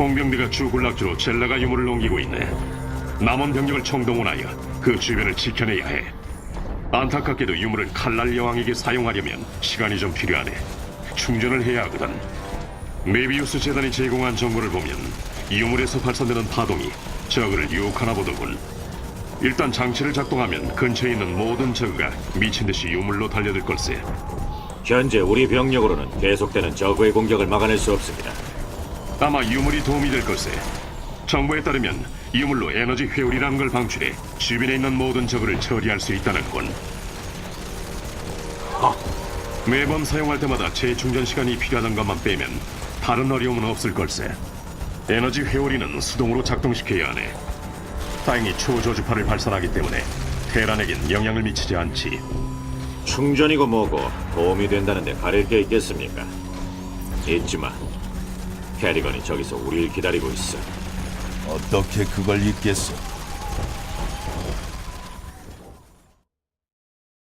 공병대가 주군락지로 젤라가 유물을 옮기고 있네. 남은 병력을 총동원하여 그 주변을 지켜내야 해. 안타깝게도 유물을 칼날 여왕에게 사용하려면 시간이 좀 필요하네. 충전을 해야 하거든. 메비우스 재단이 제공한 정보를 보면 유물에서 발산되는 파동이 저그를 유혹하나 보더군. 일단 장치를 작동하면 근처에 있는 모든 저그가 미친 듯이 유물로 달려들 걸세. 현재 우리 병력으로는 계속되는 적의 공격을 막아낼 수 없습니다. 아마 유물이 도움이 될 걸세. 정보에 따르면 유물로 에너지 회오리라는 걸 방출해 주변에 있는 모든 적을 처리할 수 있다는 건. 매번 사용할 때마다 재충전 시간이 필요하던 것만 빼면 다른 어려움은 없을 걸세. 에너지 회오리는 수동으로 작동시켜야 하네. 다행히 초저주파를 발산하기 때문에 테란에겐 영향을 미치지 않지. 충전이고 뭐고 도움이 된다는데 가릴 게 있겠습니까? 있지만 캐리건이 저기서 우리를 기다리고 있어. 어떻게 그걸 잊겠어?